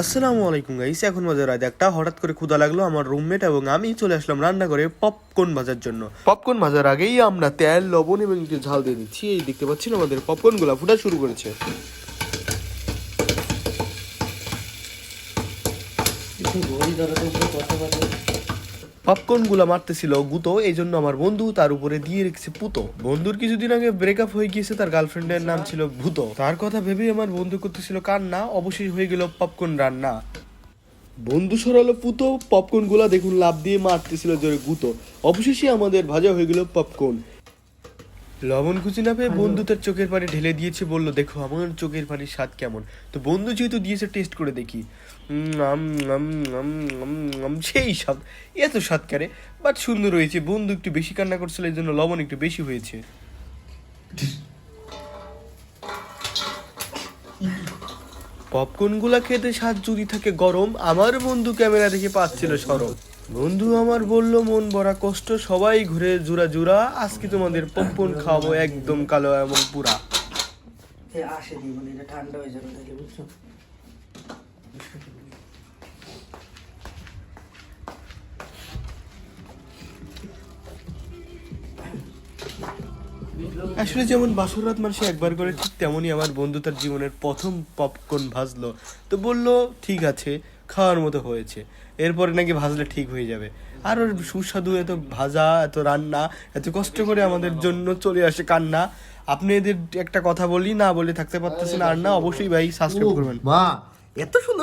আসসালামু আলাইকুম গাইস এখন বাজে রাত একটা। হঠাৎ করে ক্ষুধা লাগল আমার রুমমেট এবং আমি চলে আসলাম রান্না করে পপকর্ন ভাজার জন্য। পপকর্ন ভাজার আগেই আমরা তেল লবণ এবং একটু ঝাল দিয়ে দিচ্ছি এই দেখতে পাচ্ছেন আমাদের পপকর্নগুলা ফুটা শুরু করেছে। পপকর্ন গুলা মারতেছিল গুতো এই জন্য আমার বন্ধু তার উপরে দিয়ে রেখেছে পুতো। বন্ধুর কিছুদিন আগে ব্রেকআপ হয়ে গিয়েছে তার গার্লফ্রেন্ডের নাম ছিল ভূত তার কথা ভেবে আমার বন্ধু করতেছিল কান্না, অবশেষ হয়ে গেল পপকর্ন রান্না। বন্ধু সরালো পুতো পপকর্নগুলা দেখুন লাভ দিয়ে মারতেছিল জোরে গুতো। অবশেষে আমাদের ভাজা হয়ে গেল পপকর্ন লবণ খুঁজে না পেয়ে বন্ধু তার চোখের পানি ঢেলে দিয়েছে বলল দেখো আমার চোখের পানির স্বাদ কেমন? তো বন্ধু যেহেতু দিয়েছে টেস্ট করে দেখি। আম, আম, আম, আম, আম, সেই স্বাদ। এত স্বাদ কারে বাট সুন্দর হয়েছে। বন্ধু একটু বেশি কান্না করছিল এই জন্য লবণ একটু বেশি হয়েছে। পপকর্নগুলা খেতে সাত জুড়ি থাকে গরম, আমার বন্ধু ক্যামেরা দেখে পাচ্ছিল সরব বন্ধু আমার বলল, মন ভরা কষ্ট, সবাই ঘুরে জুরা জুরা, আজকে তোমাদের পপকর্ন খাওয়াবো একদম কালো এমন পুরা। আসে এটা ঠান্ডা হয়ে যাবে বুঝছ? আসলে যেমন বাসুরাত মানুষ একবার করে ঠিক তেমনই আমার বন্ধু তার জীবনের প্রথম পপকর্ন ভাজলো। তো বলল ঠিক আছে খাওয়ার মতো হয়েছে। এরপরে নাকি ভাজলে ঠিক হয়ে যাবে। আর ওর সুস্বাদু এত ভাজা এত রান্না এত কষ্ট করে আমাদের জন্য চলে আসে কান্না। আপনি এদের একটা কথা বলি না বলে থাকতে পারতেছেন আর না অবশ্যই ভাই সাবস্ক্রাইব করবেন। মা এত সুন্দর